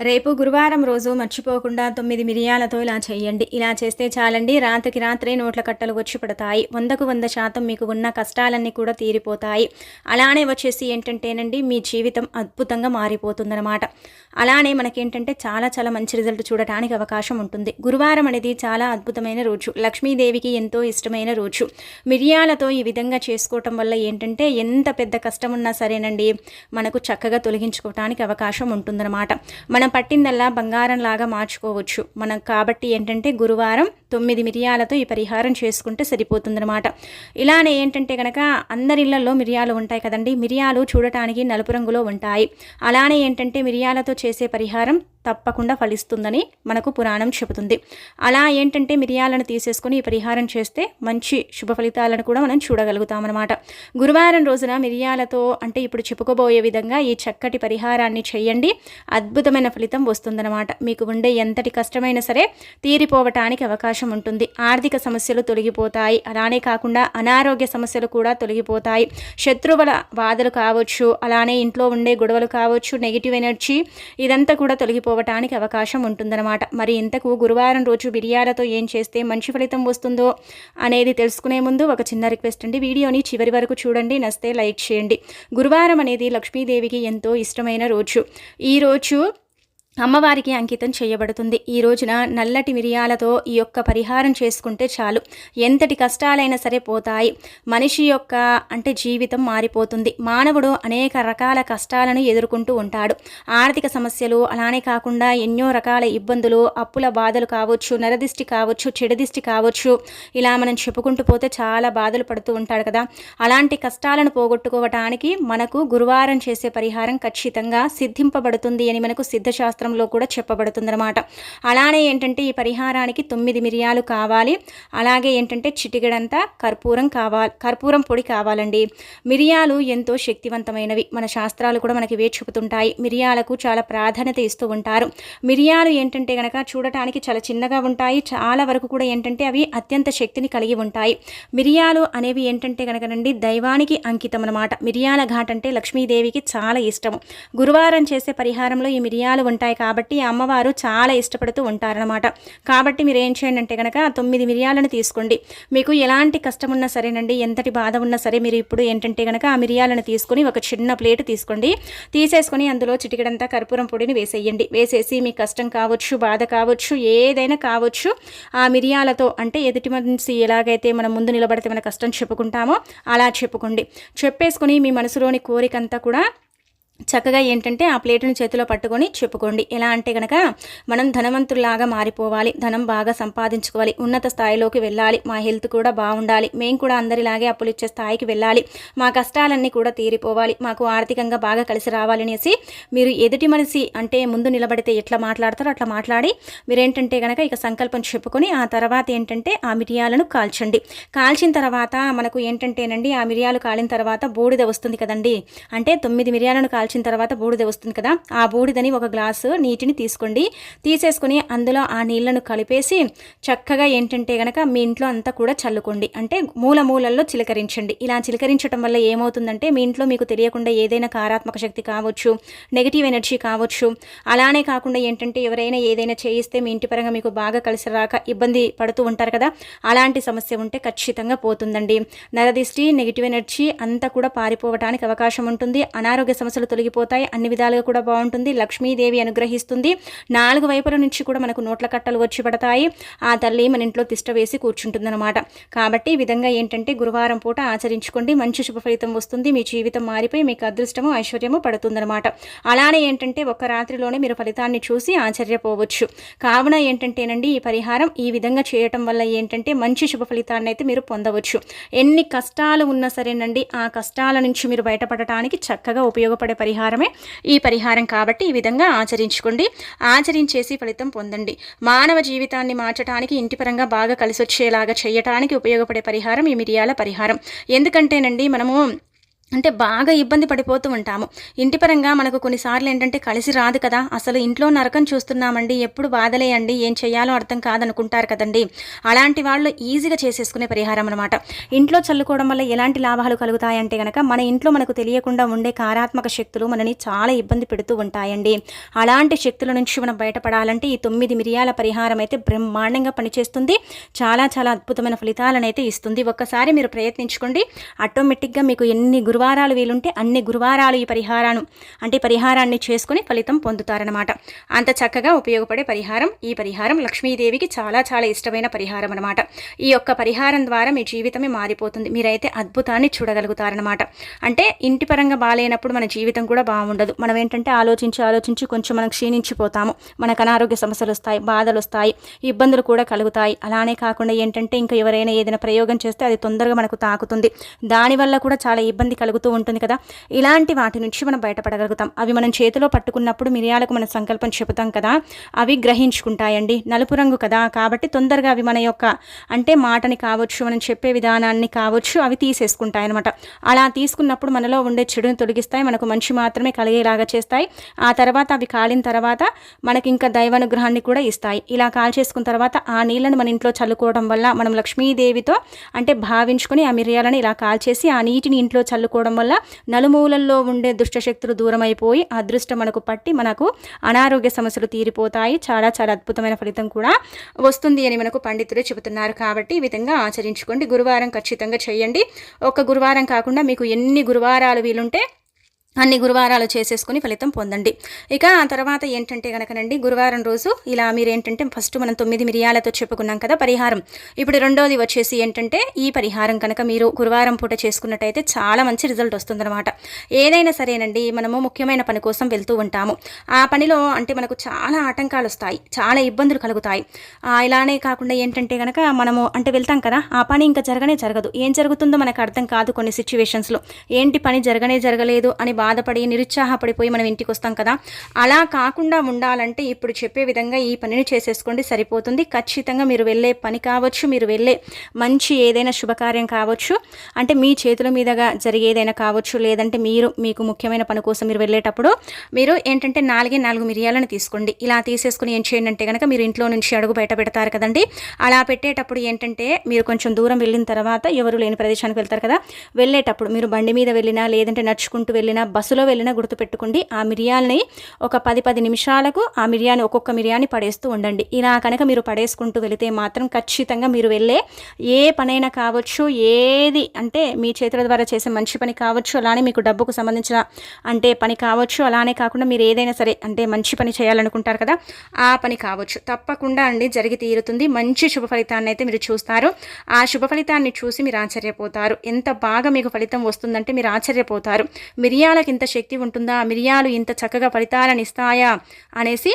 రేపు గురువారం రోజు మర్చిపోకుండా తొమ్మిది మిరియాలతో ఇలా చేయండి. ఇలా చేస్తే చాలండి. రాత్రికి రాత్రే నోట్ల కట్టలు వచ్చి పడతాయి వందకు వంద శాతం మీకు ఉన్న కష్టాలన్నీ కూడా తీరిపోతాయి. అలానే వచ్చేసి ఏంటంటేనండి మీ జీవితం అద్భుతంగా మారిపోతుందన్నమాట. అలానే మనకేంటంటే చాలా చాలా మంచి రిజల్ట్ చూడటానికి అవకాశం ఉంటుంది. గురువారం అనేది చాలా అద్భుతమైన రోజు. లక్ష్మీదేవికి ఎంతో ఇష్టమైన రోజు. మిరియాలతో ఈ విధంగా చేసుకోవటం వల్ల ఏంటంటే ఎంత పెద్ద కష్టం ఉన్నా సరేనండి మనకు చక్కగా తొలగించుకోవటానికి అవకాశం ఉంటుందన్నమాట. మనం పట్టిందల్లా బంగారంలాగా మార్చుకోవచ్చు. మనం కాబట్టి ఏంటంటే గురువారం తొమ్మిది మిరియాలతో ఈ పరిహారం చేసుకుంటే సరిపోతుందన్నమాట. ఇలానే ఏంటంటే కనుక అందరి ఇళ్ళలో మిరియాలు ఉంటాయి కదండి. మిరియాలు చూడటానికి నలుపు రంగులో ఉంటాయి. అలానే ఏంటంటే మిరియాలతో చేసే పరిహారం తప్పకుండా ఫలిస్తుందని మనకు పురాణం చెబుతుంది. అలా ఏంటంటే మిరియాలను తీసేసుకొని ఈ పరిహారం చేస్తే మంచి శుభ ఫలితాలను కూడా మనం చూడగలుగుతామన్నమాట. గురువారం రోజున మిరియాలతో అంటే ఇప్పుడు చెప్పుకోబోయే విధంగా ఈ చక్కటి పరిహారాన్ని చేయండి. అద్భుతమైన ఫలితం వస్తుందన్నమాట. మీకు ఉండే ఎంతటి కష్టమైనా సరే తీరిపోవటానికి అవకాశం ఉంటుంది. ఆర్థిక సమస్యలు తొలగిపోతాయి. అలానే కాకుండా అనారోగ్య సమస్యలు కూడా తొలగిపోతాయి. శత్రువుల బాధలు కావచ్చు అలానే ఇంట్లో ఉండే గొడవలు కావచ్చు నెగిటివ్ ఎనర్జీ ఇదంతా కూడా తొలగిపోవటానికి అవకాశం ఉంటుందన్నమాట. మరి ఇంతకు గురువారం రోజు బిర్యాలతో ఏం చేస్తే మంచి ఫలితం వస్తుందో అనేది తెలుసుకునే ముందు ఒక చిన్న రిక్వెస్ట్ అండి. వీడియోని చివరి వరకు చూడండి. నస్తే లైక్ చేయండి. గురువారం అనేది లక్ష్మీదేవికి ఎంతో ఇష్టమైన రోజు. ఈ రోజు అమ్మవారికి అంకితం చేయబడుతుంది. ఈ రోజున నల్లటి మిరియాలతో ఈ యొక్క పరిహారం చేసుకుంటే చాలు. ఎంతటి కష్టాలైనా సరే పోతాయి. మనిషి యొక్క అంటే జీవితం మారిపోతుంది. మానవుడు అనేక రకాల కష్టాలను ఎదుర్కొంటూ ఉంటాడు. ఆర్థిక సమస్యలు అలానే కాకుండా ఎన్నో రకాల ఇబ్బందులు అప్పుల బాధలు కావచ్చు నరదిష్టి కావచ్చు చెడుదిష్టి కావచ్చు. ఇలా మనం చెప్పుకుంటూ పోతే చాలా బాధలు పడుతూ ఉంటాడు కదా. అలాంటి కష్టాలను పోగొట్టుకోవటానికి మనకు గురువారం చేసే పరిహారం ఖచ్చితంగా సిద్ధింపబడుతుంది అని మనకు సిద్ధశాస్త్రం శాస్త్రంలో కూడా చెప్పబడుతుందన్నమాట. అలానే ఏంటంటే ఈ పరిహారానికి తొమ్మిది మిరియాలు కావాలి. అలాగే ఏంటంటే చిటిగడంతా కర్పూరం కావాలి కర్పూరం పొడి కావాలండి. మిరియాలు ఎంతో శక్తివంతమైనవి. మన శాస్త్రాలు కూడా మనకి వే చూపుతుంటాయి మిరియాలకు చాలా ప్రాధాన్యత ఇస్తూ ఉంటారు. మిరియాలు ఏంటంటే కనుక చూడటానికి చాలా చిన్నగా ఉంటాయి. చాలా వరకు కూడా ఏంటంటే అవి అత్యంత శక్తిని కలిగి ఉంటాయి. మిరియాలు అనేవి ఏంటంటే కనుకనండి దైవానికి అంకితం అనమాట మిరియాల ఘాట్ అంటే లక్ష్మీదేవికి చాలా ఇష్టము గురువారం చేసే పరిహారంలో ఈ మిరియాలు ఉంటాయి కాబట్టి అమ్మవారు చాలా ఇష్టపడుతూ ఉంటారనమాట కాబట్టి మీరు ఏం చేయండి అంటే కనుక తొమ్మిది మిరియాలను తీసుకోండి. మీకు ఎలాంటి కష్టం ఉన్నా సరేనండి ఎంతటి బాధ ఉన్నా సరే మీరు ఇప్పుడు ఏంటంటే కనుక ఆ మిరియాలను తీసుకొని ఒక చిన్న ప్లేట్ తీసుకోండి. తీసేసుకొని అందులో చిటికడంతా కర్పూరం పొడిని వేసేయండి. వేసేసి మీ కష్టం కావచ్చు బాధ కావచ్చు ఏదైనా కావచ్చు ఆ మిరియాలతో అంటే ఎదుటి మనిషి ఎలాగైతే మనం ముందు నిలబడితే మన కష్టం చెప్పుకుంటామో అలా చెప్పుకోండి. చెప్పేసుకొని మీ మనసులోని కోరికంతా కూడా చక్కగా ఏంటంటే ఆ ప్లేటును చేతిలో పట్టుకొని చెప్పుకోండి. ఎలా అంటే కనుక మనం ధనవంతుల్లాగా మారిపోవాలి ధనం బాగా సంపాదించుకోవాలి ఉన్నత స్థాయిలోకి వెళ్ళాలి మా హెల్త్ కూడా బాగుండాలి మేము కూడా అందరిలాగే అప్పులు ఇచ్చే స్థాయికి వెళ్ళాలి మా కష్టాలన్నీ కూడా తీరిపోవాలి మాకు ఆర్థికంగా బాగా కలిసి రావాలనేసి మీరు ఎదుటి మనిషి అంటే ముందు నిలబడితే ఎట్లా మాట్లాడతారో అట్లా మాట్లాడి మీరేంటంటే కనుక ఇక సంకల్పం చెప్పుకొని ఆ తర్వాత ఏంటంటే ఆ మిరియాలను కాల్చండి. కాల్చిన తర్వాత మనకు ఏంటంటేనండి ఆ మిరియాలు కాలిన తర్వాత బూడిద వస్తుంది కదండి. అంటే తొమ్మిది మిరియాలను కాల్చి కాల్చిన తర్వాత బూడిద వస్తుంది కదా ఆ బూడిదని ఒక గ్లాసు నీటిని తీసుకోండి. తీసేసుకొని అందులో ఆ నీళ్ళను కలిపేసి చక్కగా ఏంటంటే గనక మీ ఇంట్లో అంతా కూడా చల్లుకోండి. అంటే మూల మూలల్లో చిలకరించండి. ఇలా చిలకరించడం వల్ల ఏమవుతుందంటే మీ ఇంట్లో మీకు తెలియకుండా ఏదైనా కారాత్మక శక్తి కావచ్చు నెగిటివ్ ఎనర్జీ కావచ్చు అలానే కాకుండా ఏంటంటే ఎవరైనా ఏదైనా చేయిస్తే మీ ఇంటి పరంగా మీకు బాగా కలిసి రాక ఇబ్బంది పడుతూ ఉంటారు కదా అలాంటి సమస్య ఉంటే ఖచ్చితంగా పోతుందండి. నరదిష్టి నెగిటివ్ ఎనర్జీ అంతా కూడా పారిపోవడానికి అవకాశం ఉంటుంది. అనారోగ్య సమస్యలు తొలగిపోతాయి. అన్ని విధాలుగా కూడా బాగుంటుంది. లక్ష్మీదేవి అనుగ్రహిస్తుంది. నాలుగు వైపుల నుంచి కూడా మనకు నోట్ల కట్టలు వచ్చి పడతాయి. ఆ తల్లి మన ఇంట్లో తిష్ట వేసి కూర్చుంటుందన్నమాట. కాబట్టి ఈ విధంగా ఏంటంటే గురువారం పూట ఆచరించుకోండి. మంచి శుభ ఫలితం వస్తుంది. మీ జీవితం మారిపోయి మీకు అదృష్టము ఐశ్వర్యము పడుతుందన్నమాట. అలానే ఏంటంటే ఒక రాత్రిలోనే మీరు ఫలితాన్ని చూసి ఆశ్చర్యపోవచ్చు. కావున ఏంటంటేనండి ఈ పరిహారం ఈ విధంగా చేయటం వల్ల ఏంటంటే మంచి శుభ ఫలితాన్ని అయితే మీరు పొందవచ్చు. ఎన్ని కష్టాలు ఉన్నా సరేనండి ఆ కష్టాల నుంచి మీరు బయటపడటానికి చక్కగా ఉపయోగపడే పరిహారమే. ఈ పరిహారం కాబట్టి ఈ విధంగా ఆచరించుకోండి. ఆచరించేసి ఫలితం పొందండి. మానవ జీవితాన్ని మార్చడానికి ఇంటి పరంగా బాగా కలిసొచ్చేలాగా చేయటానికి ఉపయోగపడే పరిహారం ఈ మిరియాల పరిహారం. ఎందుకంటేనండి మనము అంటే బాగా ఇబ్బంది పడిపోతూ ఉంటాము. ఇంటి పరంగా మనకు కొన్నిసార్లు ఏంటంటే కలిసి రాదు కదా. అసలు ఇంట్లో నరకం చూస్తున్నామండి. ఎప్పుడు బాధలేయండి. ఏం చేయాలో అర్థం కాదనుకుంటారు కదండి. అలాంటి వాళ్ళు ఈజీగా చేసేసుకునే పరిహారం అనమాట ఇంట్లో చల్లుకోవడం వల్ల ఎలాంటి లాభాలు కలుగుతాయంటే కనుక మన ఇంట్లో మనకు తెలియకుండా ఉండే కారాత్మక శక్తులు మనని చాలా ఇబ్బంది పెడుతూ ఉంటాయండి. అలాంటి శక్తుల నుంచి మనం బయటపడాలంటే ఈ తొమ్మిది మిరియాల పరిహారం అయితే బ్రహ్మాండంగా పనిచేస్తుంది. చాలా చాలా అద్భుతమైన ఫలితాలను అయితే ఇస్తుంది. ఒక్కసారి మీరు ప్రయత్నించుకోండి. ఆటోమేటిక్గా మీకు ఎన్ని గురు గురువారాలు వీలుంటే అన్ని గురువారాలు ఈ పరిహారాన్ని అంటే పరిహారాన్ని చేసుకుని ఫలితం పొందుతారనమాట అంత చక్కగా ఉపయోగపడే పరిహారం ఈ పరిహారం. లక్ష్మీదేవికి చాలా చాలా ఇష్టమైన పరిహారం అనమాట ఈ యొక్క పరిహారం ద్వారా మీ జీవితమే మారిపోతుంది. మీరైతే అద్భుతాన్ని చూడగలుగుతారనమాట అంటే ఇంటి పరంగా బాగాలేనప్పుడు మన జీవితం కూడా బాగుండదు. మనం ఏంటంటే ఆలోచించి ఆలోచించి కొంచెం మనం క్షీణించిపోతాము. మనకు అనారోగ్య సమస్యలు వస్తాయి బాధలు వస్తాయి ఇబ్బందులు కూడా కలుగుతాయి. అలానే కాకుండా ఏంటంటే ఇంకా ఎవరైనా ఏదైనా ప్రయోగం చేస్తే అది తొందరగా మనకు తాకుతుంది. దానివల్ల కూడా చాలా ఇబ్బంది కలుగుతూ ఉంటుంది కదా. ఇలాంటి వాటి నుంచి మనం బయటపడగలుగుతాం. అవి మనం చేతిలో పట్టుకున్నప్పుడు మిరియాలకు మన సంకల్పం చెబుతాం కదా. అవి గ్రహించుకుంటాయండి. నలుపు రంగు కదా. కాబట్టి తొందరగా అవి మన యొక్క అంటే మాటని కావచ్చు మనం చెప్పే విధానాన్ని కావచ్చు అవి తీసేసుకుంటాయి అనమాట అలా తీసుకున్నప్పుడు మనలో ఉండే చెడుని తొలగిస్తాయి. మనకు మంచి మాత్రమే కలిగేలాగా చేస్తాయి. ఆ తర్వాత అవి కాలిన తర్వాత మనకి ఇంకా దైవానుగ్రహాన్ని కూడా ఇస్తాయి. ఇలా కాల్ చేసుకున్న తర్వాత ఆ నీళ్ళని మన ఇంట్లో చల్లుకోవడం వల్ల మనం లక్ష్మీదేవితో అంటే భావించుకొని ఆ మిరియాలను ఇలా కాల్చేసి ఆ నీటిని ఇంట్లో చల్లుకోవడం వల్ల నలుమూలల్లో ఉండే దుష్టశక్తులు దూరం అయిపోయి అదృష్టం మనకు పట్టి మనకు అనారోగ్య సమస్యలు తీరిపోతాయి. చాలా చాలా అద్భుతమైన ఫలితం కూడా వస్తుంది అని మనకు పండితులు చెబుతున్నారు. కాబట్టి ఈ విధంగా ఆచరించుకోండి. గురువారం ఖచ్చితంగా చేయండి. ఒక గురువారం కాకుండా మీకు ఎన్ని గురువారాలు వీలుంటే అన్ని గురువారాలు చేసేసుకుని ఫలితం పొందండి. ఇక ఆ తర్వాత ఏంటంటే కనుకనండి గురువారం రోజు ఇలా మీరు ఏంటంటే ఫస్ట్ మనం తొమ్మిది మిరియాలతో చెప్పుకున్నాం కదా పరిహారం. ఇప్పుడు రెండోది వచ్చేసి ఏంటంటే ఈ పరిహారం కనుక మీరు గురువారం పూట చేసుకున్నట్టయితే చాలా మంచి రిజల్ట్ వస్తుందన్నమాట. ఏదైనా సరేనండి మనము ముఖ్యమైన పని కోసం వెళ్తూ ఉంటాము. ఆ పనిలో అంటే మనకు చాలా ఆటంకాలు వస్తాయి చాలా ఇబ్బందులు కలుగుతాయి. ఇలానే కాకుండా ఏంటంటే కనుక మనము అంటే వెళ్తాం కదా ఆ పని ఇంకా జరగనే జరగదు. ఏం జరుగుతుందో మనకు అర్థం కాదు కొన్ని సిచ్యువేషన్స్లో ఏంటి పని జరగనే జరగలేదు అని బాధపడి నిరుత్సాహపడిపోయి మనం ఇంటికి వస్తాం కదా. అలా కాకుండా ఉండాలంటే ఇప్పుడు చెప్పే విధంగా ఈ పనిని చేసేసుకోండి సరిపోతుంది. ఖచ్చితంగా మీరు వెళ్ళే పని కావచ్చు మీరు వెళ్ళే మంచి ఏదైనా శుభకార్యం కావచ్చు. అంటే మీ చేతుల మీదగా జరిగేదైనా కావచ్చు లేదంటే మీరు మీకు ముఖ్యమైన పని కోసం మీరు వెళ్ళేటప్పుడు మీరు ఏంటంటే నాలుగే నాలుగు మిరియాలను తీసుకోండి. ఇలా తీసేసుకుని ఏం చేయండి అంటే కనుక మీరు ఇంట్లో నుంచి అడుగు బయట పెడతారు కదండి. అలా పెట్టేటప్పుడు ఏంటంటే మీరు కొంచెం దూరం వెళ్ళిన తర్వాత ఎవరు లేని ప్రదేశానికి వెళ్తారు కదా. వెళ్ళేటప్పుడు మీరు బండి మీద వెళ్ళినా లేదంటే నడుచుకుంటూ వెళ్ళినా బస్సులో వెళ్ళినా గుర్తుపెట్టుకోండి ఆ మిరియాలని ఒక పది పది నిమిషాలకు ఆ మిరియాని ఒక్కొక్క మిరియాని పడేస్తూ ఉండండి. ఇలా కనుక మీరు పడేసుకుంటూ వెళితే మాత్రం ఖచ్చితంగా మీరు వెళ్ళే ఏ పనైనా కావచ్చు ఏది అంటే మీ చేతుల ద్వారా చేసే మంచి పని కావచ్చు అలానే మీకు డబ్బుకు సంబంధించిన అంటే పని కావచ్చు అలానే కాకుండా మీరు ఏదైనా సరే అంటే మంచి పని చేయాలనుకుంటారు కదా ఆ పని కావచ్చు. తప్పకుండా అండి జరిగి తీరుతుంది. మంచి శుభ ఫలితాన్ని అయితే మీరు చూస్తారు. ఆ శుభ ఫలితాన్ని చూసి మీరు ఆశ్చర్యపోతారు. ఎంత బాగా మీకు ఫలితం వస్తుందంటే మీరు ఆశ్చర్యపోతారు. మిరియాల మిరియాలకు ఇంత శక్తి ఉంటుందా? మిరియాలు ఇంత చక్కగా ఫలితాలను ఇస్తాయా? అనేసి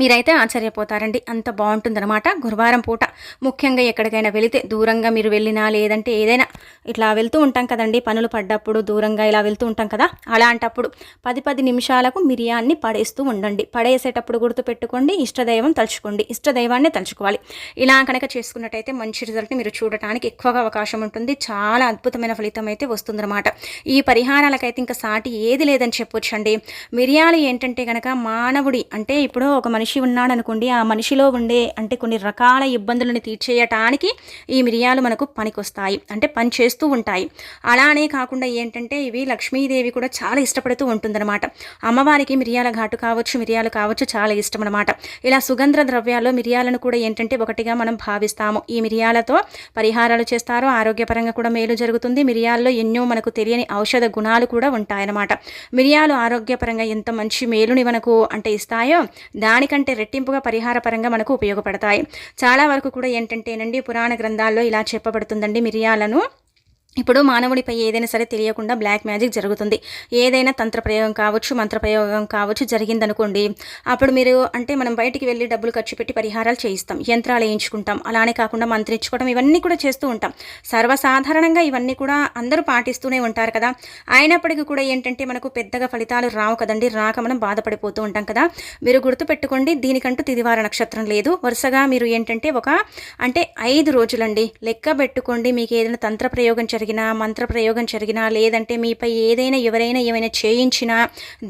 మీరైతే ఆశ్చర్యపోతారండి. అంత బాగుంటుందన్నమాట. గురువారం పూట ముఖ్యంగా ఎక్కడికైనా వెళితే దూరంగా మీరు వెళ్ళినా లేదంటే ఏదైనా ఇట్లా వెళ్తూ ఉంటాం కదండి. పనులు పడ్డప్పుడు దూరంగా ఇలా వెళ్తూ ఉంటాం కదా. అలాంటప్పుడు పది పది నిమిషాలకు మిరియాన్ని పడేస్తూ ఉండండి. పడేసేటప్పుడు గుర్తు పెట్టుకోండి ఇష్టదైవం తలుచుకోండి. ఇష్టదైవాన్ని తలుచుకోవాలి. ఇలా కనుక చేసుకున్నట్టయితే మంచి రిజల్ట్ని మీరు చూడటానికి ఎక్కువగా అవకాశం ఉంటుంది. చాలా అద్భుతమైన ఫలితం అయితే వస్తుందన్నమాట. ఈ పరిహారాలకైతే ఇంకా సాటి ఏది లేదని చెప్పొచ్చండి. మిరియాలు ఏంటంటే కనుక మానవుడి అంటే ఇప్పుడు ఒక మనిషి మనిషి ఉన్నాడనుకోండి ఆ మనిషిలో ఉండే అంటే కొన్ని రకాల ఇబ్బందులను తీర్చేయటానికి ఈ మిరియాలు మనకు పనికొస్తాయి అంటే పని చేస్తూ ఉంటాయి. అలానే కాకుండా ఏంటంటే ఇవి లక్ష్మీదేవి కూడా చాలా ఇష్టపడుతూ ఉంటుందన్నమాట. అమ్మవారికి మిరియాల ఘాటు కావచ్చు మిరియాలు కావచ్చు చాలా ఇష్టం అనమాట ఇలా సుగంధ ద్రవ్యాల్లో మిరియాలను కూడా ఏంటంటే ఒకటిగా మనం భావిస్తాము. ఈ మిరియాలతో పరిహారాలు చేస్తారు ఆరోగ్యపరంగా కూడా మేలు జరుగుతుంది. మిరియాల్లో ఎన్నో మనకు తెలియని ఔషధ గుణాలు కూడా ఉంటాయన్నమాట. మిరియాలు ఆరోగ్యపరంగా ఎంత మంచి మేలుని మనకు అంటే ఇస్తాయో దానికంటే కంటే రెట్టింపుగా పరిహార పరంగా మనకు ఉపయోగపడతాయి. చాలా వరకు కూడా ఏంటంటేనండి పురాణ గ్రంథాల్లో ఇలా చెప్పబడుతుందండి మిరియాలను. ఇప్పుడు మానవుడిపై ఏదైనా సరే తెలియకుండా బ్లాక్ మ్యాజిక్ జరుగుతుంది. ఏదైనా తంత్ర ప్రయోగం కావచ్చు మంత్ర ప్రయోగం కావచ్చు జరిగిందనుకోండి అప్పుడు మీరు అంటే మనం బయటికి వెళ్ళి డబ్బులు ఖర్చు పెట్టి పరిహారాలు చేయిస్తాం యంత్రాలు వేయించుకుంటాం అలానే కాకుండా మంత్రించుకోవడం ఇవన్నీ కూడా చేస్తూ ఉంటాం. సర్వసాధారణంగా ఇవన్నీ కూడా అందరూ పాటిస్తూనే ఉంటారు కదా. అయినప్పటికీ కూడా ఏంటంటే మనకు పెద్దగా ఫలితాలు రావు కదండి రాక మనం బాధపడిపోతూ ఉంటాం కదా. మీరు గుర్తుపెట్టుకోండి దీనికంటూ తిదివార నక్షత్రం లేదు. వరుసగా మీరు ఏంటంటే ఒక అంటే ఐదు రోజులండి లెక్క పెట్టుకోండి మీకు ఏదైనా తంత్ర ప్రయోగం జరిగినా మంత్ర ప్రయోగం జరిగినా లేదంటే మీపై ఏదైనా ఎవరైనా ఏమైనా చేయించినా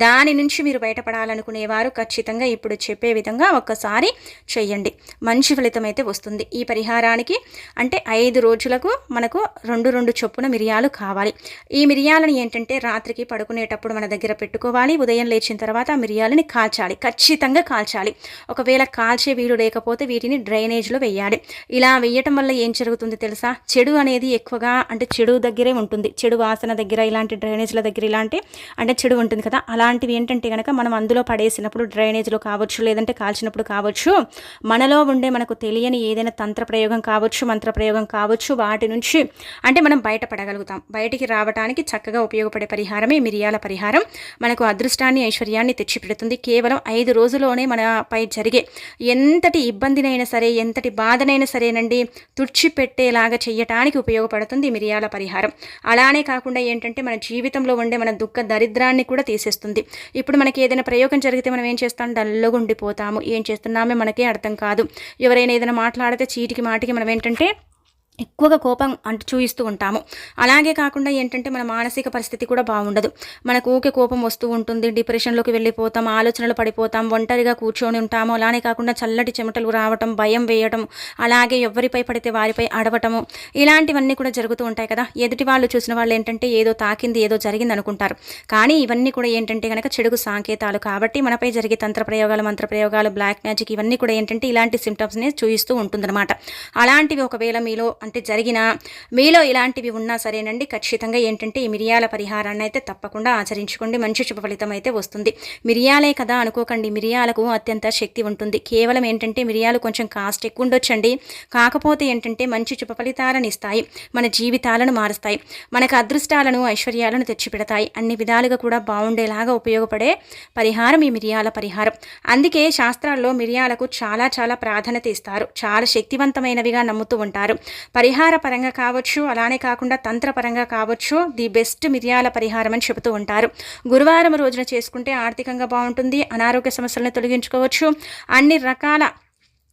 దాని నుంచి మీరు బయటపడాలనుకునేవారు ఖచ్చితంగా ఇప్పుడు చెప్పే విధంగా ఒక్కసారి చెయ్యండి. మంచి ఫలితం అయితే వస్తుంది. ఈ పరిహారానికి అంటే ఐదు రోజులకు మనకు రెండు రెండు చొప్పున మిరియాలు కావాలి. ఈ మిరియాలను ఏంటంటే రాత్రికి పడుకునేటప్పుడు మన దగ్గర పెట్టుకోవాలి. ఉదయం లేచిన తర్వాత ఆ మిరియాలని కాల్చాలి. ఖచ్చితంగా కాల్చాలి. ఒకవేళ కాల్చే వీలు లేకపోతే వీటిని డ్రైనేజ్లో వేయాలి. ఇలా వేయటం వల్ల ఏం జరుగుతుంది తెలుసా? చెడు అనేది ఎక్కువగా అంటే చెడు చెడు దగ్గరే ఉంటుంది. చెడు వాసన దగ్గర ఇలాంటి డ్రైనేజ్ల దగ్గర ఇలాంటి అంటే చెడు ఉంటుంది కదా. అలాంటివి ఏంటంటే కనుక మనం అందులో పడేసినప్పుడు డ్రైనేజ్లో కావచ్చు లేదంటే కాల్చినప్పుడు కావచ్చు మనలో ఉండే మనకు తెలియని ఏదైనా తంత్ర ప్రయోగం కావచ్చు మంత్ర ప్రయోగం కావచ్చు వాటి నుంచి అంటే మనం బయటపడగలుగుతాం. బయటికి రావడానికి చక్కగా ఉపయోగపడే పరిహారమే మిరియాల పరిహారం. మనకు అదృష్టాన్ని ఐశ్వర్యాన్ని తెచ్చిపెడుతుంది. కేవలం ఐదు రోజుల్లోనే మనపై జరిగే ఎంతటి ఇబ్బందినైనా సరే ఎంతటి బాధనైనా సరేనండి తుడిచిపెట్టేలాగా చేయటానికి ఉపయోగపడుతుంది మిరియాల పరిహారం. అలానే కాకుండా ఏంటంటే మన జీవితంలో ఉండే మన దుఃఖ దరిద్రాన్ని కూడా తీసేస్తుంది. ఇప్పుడు మనకి ఏదైనా ప్రయోగం జరిగితే మనం ఏం చేస్తాం? డల్లుగా ఉండిపోతాము. ఏం చేస్తున్నామే మనకే అర్థం కాదు. ఎవరైనా ఏదైనా మాట్లాడితే చీటికి మాటికి మనం ఏంటంటే ఎక్కువగా కోపం అంటూ చూపిస్తూ ఉంటాము. అలాగే కాకుండా ఏంటంటే మన మానసిక పరిస్థితి కూడా బాగుండదు. మనకు ఊకే కోపం వస్తూ ఉంటుంది. డిప్రెషన్లోకి వెళ్ళిపోతాం ఆలోచనలు పడిపోతాం ఒంటరిగా కూర్చొని ఉంటాము. అలానే కాకుండా చల్లటి చెమటలు రావటం భయం వేయటం అలాగే ఎవరిపై పడితే వారిపై అడవటము ఇలాంటివన్నీ కూడా జరుగుతూ ఉంటాయి కదా. ఎదుటి వాళ్ళు చూసిన వాళ్ళు ఏంటంటే ఏదో తాకింది ఏదో జరిగింది అనుకుంటారు. కానీ ఇవన్నీ కూడా ఏంటంటే కనుక చెడుగు సాంకేతాలు కాబట్టి మనపై జరిగే తంత్ర ప్రయోగాలు మంత్ర ప్రయోగాలు బ్లాక్ మ్యాజిక్ ఇవన్నీ కూడా ఏంటంటే ఇలాంటి సిమ్టమ్స్ని చూపిస్తూ ఉంటుందన్నమాట. అలాంటివి ఒకవేళ మీలో అంటే జరిగిన మీలో ఇలాంటివి ఉన్నా సరేనండి. ఖచ్చితంగా ఏంటంటే ఈ మిరియాల పరిహారాన్ని అయితే తప్పకుండా ఆచరించుకోండి. మంచి శుభ ఫలితం అయితే వస్తుంది. మిరియాలే కదా అనుకోకండి. మిరియాలకు అత్యంత శక్తి ఉంటుంది. కేవలం ఏంటంటే మిరియాలు కొంచెం కాస్ట్ ఎక్కువ ఉండొచ్చండి. కాకపోతే ఏంటంటే మంచి శుభ ఫలితాలను ఇస్తాయి. మన జీవితాలను మారుస్తాయి. మనకు అదృష్టాలను ఐశ్వర్యాలను తెచ్చిపెడతాయి. అన్ని విధాలుగా కూడా బాగుండేలాగా ఉపయోగపడే పరిహారం ఈ మిరియాల పరిహారం. అందుకే శాస్త్రాల్లో మిరియాలకు చాలా చాలా ప్రాధాన్యత ఇస్తారు. చాలా శక్తివంతమైనవిగా నమ్ముతూ ఉంటారు. పరిహార పరంగా కావచ్చు అలానే కాకుండా తంత్రపరంగా కావచ్చు ది బెస్ట్ మిరియాల పరిహారం అని చెబుతూ ఉంటారు. గురువారం రోజున చేసుకుంటే ఆర్థికంగా బాగుంటుంది అనారోగ్య సమస్యలను తొలగించుకోవచ్చు. అన్ని రకాల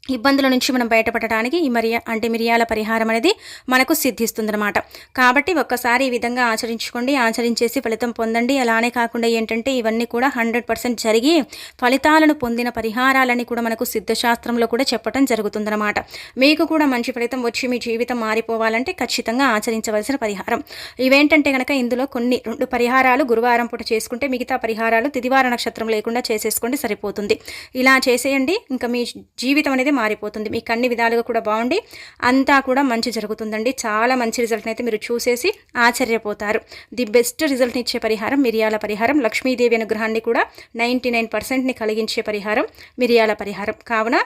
ఇబ్బందుల నుంచి మనం బయటపడటానికి ఈ మరియా అంటే మిరియాల పరిహారం అనేది మనకు సిద్ధిస్తుందన్నమాట. కాబట్టి ఒక్కసారి ఈ విధంగా ఆచరించుకోండి ఆచరించేసి ఫలితం పొందండి. అలానే కాకుండా ఏంటంటే ఇవన్నీ కూడా హండ్రెడ్ పర్సెంట్ జరిగి ఫలితాలను పొందిన పరిహారాలని కూడా మనకు సిద్ధశాస్త్రంలో కూడా చెప్పడం జరుగుతుందన్నమాట. మీకు కూడా మంచి ఫలితం వచ్చి మీ జీవితం మారిపోవాలంటే ఖచ్చితంగా ఆచరించవలసిన పరిహారం. ఇవేంటంటే కనుక ఇందులో కొన్ని రెండు పరిహారాలు గురువారం పూట చేసుకుంటే మిగతా పరిహారాలు తిదివార నక్షత్రం లేకుండా చేసేసుకోండి సరిపోతుంది. ఇలా చేసేయండి ఇంకా మీ జీవితం అనేది మారిపోతుంది. మీకు అన్ని విధాలుగా కూడా బాగుండి అంతా కూడా మంచి జరుగుతుందండి. చాలా మంచి రిజల్ట్ని అయితే మీరు చూసేసి ఆశ్చర్యపోతారు. ది బెస్ట్ రిజల్ట్ని ఇచ్చే పరిహారం మిరియాల పరిహారం. లక్ష్మీదేవి అనుగ్రహాన్ని కూడా నైంటీ నైన్ పర్సెంట్ని కలిగించే పరిహారం మిరియాల పరిహారం. కావున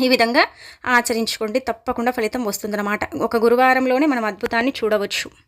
ఈ విధంగా ఆచరించుకోండి. తప్పకుండా ఫలితం వస్తుందన్నమాట. ఒక గురువారంలోనే మనం అద్భుతాన్ని చూడవచ్చు.